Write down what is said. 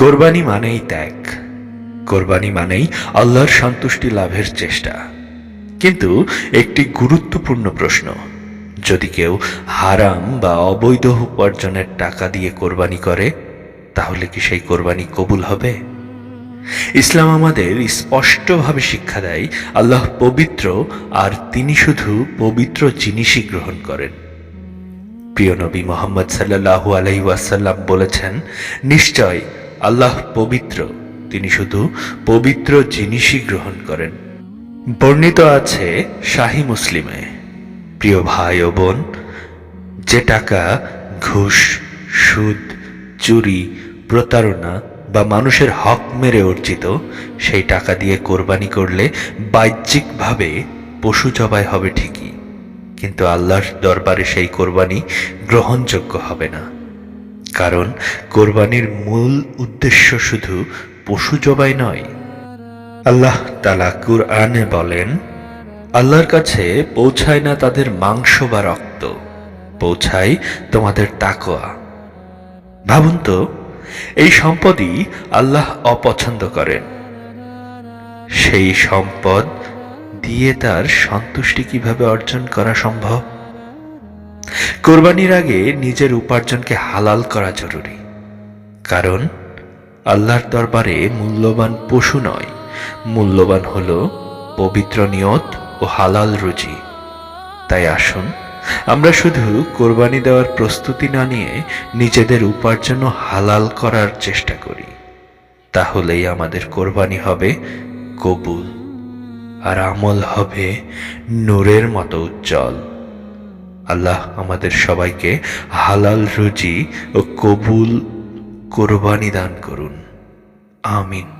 কোরবানি মানেই ত্যাগ। কোরবানি মানেই আল্লাহর সন্তুষ্টি লাভের চেষ্টা। কিন্তু একটি গুরুত্বপূর্ণ প্রশ্ন, যদি কেউ হারাম বা অবৈধ উপার্জনের টাকা দিয়ে কোরবানি করে, তাহলে কি সেই কোরবানি কবুল হবে? ইসলাম আমাদের স্পষ্টভাবে শিক্ষা দেয়, আল্লাহ পবিত্র আর তিনি শুধু পবিত্র জিনিসই গ্রহণ করেন। প্রিয় নবী মোহাম্মদ সাল্লাহু আলহি ওয়াসাল্লাম বলেছেন, নিশ্চয় আল্লাহ পবিত্র। তিনি শুধু পবিত্র জিনিসই গ্রহণ করেন। বর্ণিত আছে শাহী মুসলিমে। প্রিয় ভাই ও বোন, যে টাকা ঘুষ, সুদ, চুরি, প্রতারণা বা মানুষের হক মেরে অর্জিত, সেই টাকা দিয়ে কোরবানি করলে বাহ্যিকভাবে পশু জবাই হবে ঠিকই। কিন্তু আল্লাহর দরবারে সেই কোরবানি গ্রহণযোগ্য হবে না। কারণ কোরবানির মূল উদ্দেশ্য শুধু পশু জবাই নয়। আল্লাহ তালা কুরআনে বলেন, আল্লাহর কাছে পৌঁছায় না তাদের মাংস বা রক্ত, পৌঁছায় তোমাদের তাকোয়া ভাবুন তো, এই সম্পদই আল্লাহ অপছন্দ করেন। সেই সম্পদ দিয়ে তার সন্তুষ্টি কীভাবে অর্জন করা সম্ভব? কোরবানির আগে নিজের উপার্জনকে হালাল করা জরুরি। কারণ, আল্লাহর দরবারে মূল্যবান পশু নয়। মূল্যবান হল পবিত্র নিয়ত ও হালাল রুজি। তাই আসুন, আমরা শুধু কোরবানি দেওয়ার প্রস্তুতি না নিয়ে নিজেদের উপার্জন হালাল করার চেষ্টা করি। তাহলেই আমাদের কোরবানি হবে কবুল। আর আমল হবে নূরের মতো উজ্জ্বল। আল্লাহ আমাদের সবাইকে হালাল রুজি ও কবুল কোরবানি দান করুন। আমিন।